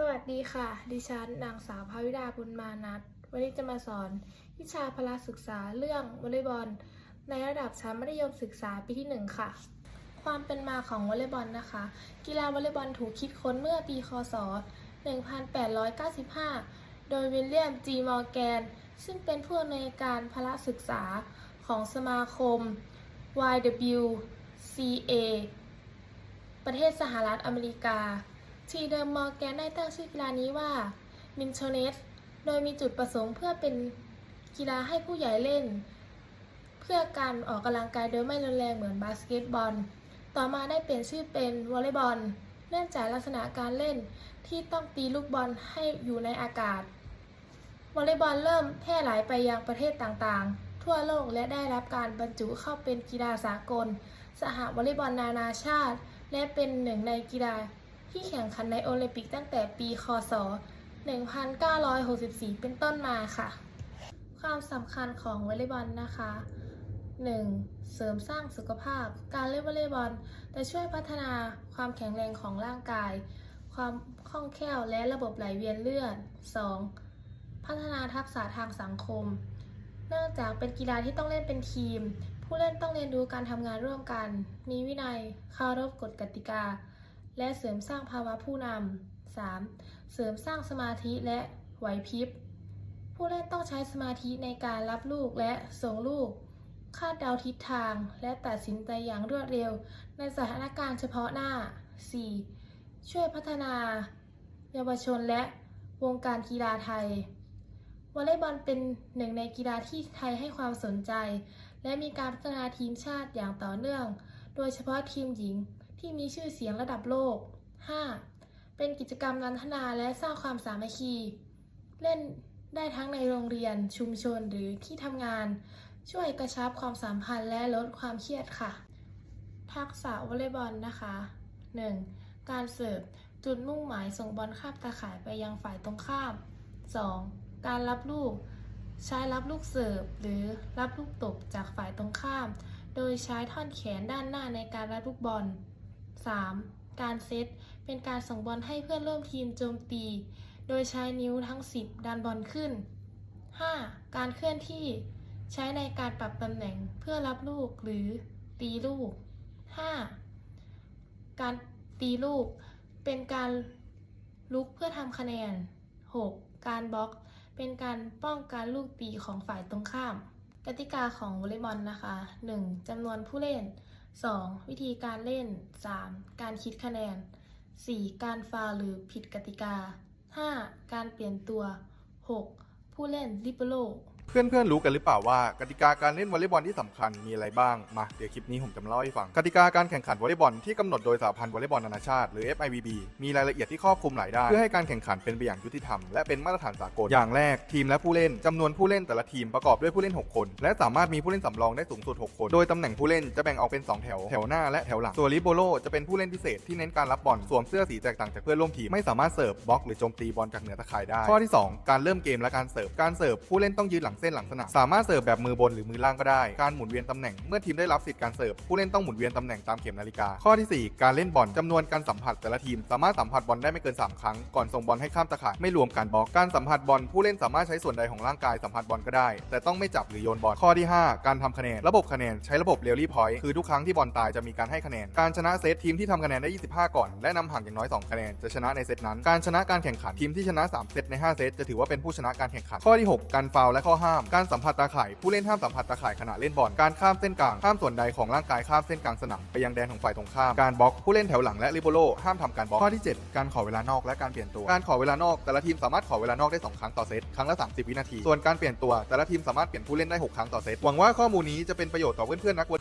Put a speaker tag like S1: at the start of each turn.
S1: สวัสดีค่ะ ดิฉันนางสาวภาวิดาบุญมานัทวันนี้จะมาสอนวิชาพละศึกษาเรื่องวอลเลย์บอล ในระดับชั้นมัธยมศึกษาปีที่ 1 ค่ะ ความเป็นมาของวอลเลย์บอลนะคะ กีฬาวอลเลย์บอลถูกคิดค้นเมื่อปีคศ 1895 โดยวิลเลียมจีมอร์แกน ซึ่งเป็นผู้อำนวยการพละศึกษาของสมาคม YWCA ประเทศสหรัฐอเมริกา ทีเดิมมอร์แกนได้ตั้งชื่อกีฬานี้ว่ามินโชเนสโดยมีจุดประสงค์เพื่อเป็นกีฬาให้ผู้ใหญ่เล่น เพื่อการออกกำลังกายโดยไม่รุนแรงเหมือนบาสเกตบอล ต่อมาได้เปลี่ยนชื่อเป็นวอลเลย์บอล เนื่องจากลักษณะการเล่นที่ต้องตีลูกบอลให้อยู่ในอากาศ วอลเลย์บอลเริ่มแพร่หลายไปยังประเทศต่างๆ ทั่วโลกและได้รับการบรรจุเข้าเป็นกีฬาสากล สหวอลเลย์บอลนานาชาติ และเป็นหนึ่งในกีฬา ที่แข่งขันในโอลิมปิกตั้งแต่ปีคศ 1964 เป็นต้นมาค่ะ ความสำคัญของวอลเลย์บอลนะคะ 1. เสริมสร้างสุขภาพ การเล่นวอลเลย์บอลจะช่วยพัฒนาความแข็งแรงของร่างกาย ความคล่องแคล่วและระบบไหลเวียนเลือด 2. พัฒนาทักษะทางสังคม เนื่องจากเป็นกีฬาที่ต้องเล่นเป็นทีม ผู้เล่นต้องเรียนรู้การทำงานร่วมกัน มีวินัยเคารพกฎกติกา และเสริมสร้างภาวะผู้นำ 3. เสริมสร้างสมาธิและไหวพริบ ผู้เล่นต้องใช้สมาธิในการรับลูกและส่งลูก คาดเดาทิศทาง และตัดสินใจอย่างรวดเร็ว ในสถานการณ์เฉพาะหน้า 4. ช่วยพัฒนา เยาวชนและวงการกีฬาไทยวอลเลย์บอลเป็นหนึ่งในกีฬาที่ไทยให้ความสนใจ และมีการพัฒนาทีมชาติอย่างต่อเนื่อง โดยเฉพาะทีมหญิง ที่มีชื่อเสียงระดับโลก 5. เป็นกิจกรรมนันทนาและสร้างความสามัคคี เล่นได้ทั้งในโรงเรียนชุมชนหรือที่ทำงาน ช่วยกระชับความสัมพันธ์และลดความเครียดค่ะ ทักษะวอลเลย์บอลนะคะ 1. การเสิร์ฟจุดมุ่งหมายส่งบอลข้ามตาข่ายไปยังฝ่ายตรงข้าม 2. การรับลูก ใช้รับลูกเสิร์ฟหรือรับลูกตบจากฝ่ายตรงข้าม โดยใช้ท่อนแขนด้านหน้าในการรับลูกบอล 3. การเซต เป็นการส่งบอลให้เพื่อนร่วมทีมโจมตี โดยใช้นิ้วทั้ง 10 ดันบอลขึ้น 5. การเคลื่อนที่ ใช้ในการปรับตำแหน่งเพื่อรับลูกหรือตีลูก 5. การตีลูก เป็นการลุกเพื่อทำคะแนน 6. การบล็อก เป็นการป้องกันลูกตีของฝ่ายตรงข้าม กติกาของวอลเลย์บอลนะคะ 1. จำนวนผู้เล่น 2. วิธีการเล่น 3. การคิดคะแนน 4. การฟาหรือผิดกติกา 5. การเปลี่ยนตัว 6. ผู้เล่นลิเบโร
S2: เพื่อนๆรู้กันหรือเปล่าว่ากติกาการเล่นวอลเลย์บอลที่สำคัญมีอะไรบ้าง มาเดี๋ยวคลิปนี้ผมจะมาเล่าให้ฟัง กติกาการแข่งขันวอลเลย์บอลที่กำหนดโดยสหพันธ์วอลเลย์บอลนานาชาติหรือ FIVB มีรายละเอียดที่ครอบคลุมหลายด้านเพื่อให้การแข่งขันเป็นไปอย่างยุติธรรมและเป็นมาตรฐานสากล อย่างแรกทีมและผู้เล่นจำนวนผู้เล่นแต่ละทีมประกอบด้วยผู้เล่น 6 คน และสามารถมีผู้เล่นสำรองได้สูงสุด 6 คน โดยตำแหน่งผู้เล่นจะแบ่งออกเป็น 2 แถว แถวหน้าและแถวหลัง ส่วนลิโบโลจะเป็นผู้เล่นพิเศษที่เน้นการรับบอลสวมเสื้อสีแตกต่างจากเพื่อนร่วมทีมไม่สามารถเสิร์ฟบล็อกหรือโจมตีบอลจากเหนือตะข่ายได้ ข้อที่ 2 การเริ่มเกมและการเสิร์ฟการเสิร์ฟผู้เล่นต้องยืนหลังเส้นหลังสนามสามารถเสิร์ฟแบบมือบนหรือมือล่างก็ได้ การหมุนเวียนตำแหน่งเมื่อทีมได้รับสิทธิ์การเสิร์ฟผู้เล่นต้องหมุนเวียนตำแหน่งตามเข็มนาฬิกา ข้อทีสี่ 4 การเล่นบอลจำนวนการสัมผัสแต่ละทีม สามารถสัมผัสบอลได้ไม่เกิน 3 ครั้ง ก่อนส่งบอลให้ข้ามตะข่ายไม่รวมการบล็อกการสัมผัสบอลผู้เล่นสามารถใช้ส่วนใดของร่างกายสัมผัสบอลก็ได้ แต่ต้องไม่จับหรือโยนบอลข้อที่ 5 การทำคะแนน ระบบคะแนนใช้ระบบเรลลี่พอยต์คือทุกครั้งที่บอลตายจะมีการให้คะแนน การชนะเซตทีมที่ทำคะแนนได้ 25 ก่อน และนำห่างอย่างน้อย 2 คะแนนจะชนะในเซตนั้น การชนะการแข่งขันทีมที่ชนะ 3 เซตใน 5 เซตจะถือว่าเป็นผู้ชนะการแข่งขันข้อที่ 6 การฟาวและข้อห้าม การสัมผัสตาข่าย ผู้เล่นห้ามสัมผัสตาข่ายขณะเล่นบอล การข้ามเส้นกลางห้ามส่วนใดของร่างกายข้ามเส้นกลางสนามไปยังแดนของฝ่ายตรงข้าม การบล็อก ผู้เล่นแถวหลังและลิโบโลห้ามทำการบล็อก ข้อที่ 7 การขอเวลานอกและการเปลี่ยนตัว การขอเวลานอกแต่ละทีมสามารถขอเวลานอกได้ 2 ครั้งต่อเซต ครั้งละ 30 วินาที ส่วนการเปลี่ยนตัวแต่ละทีมสามารถเปลี่ยนผู้เล่นได้ 6 ครั้งต่อเซต หวังว่าข้อมูลนี้จะเป็นประโยชน์ต่อเพื่อนๆนักวอล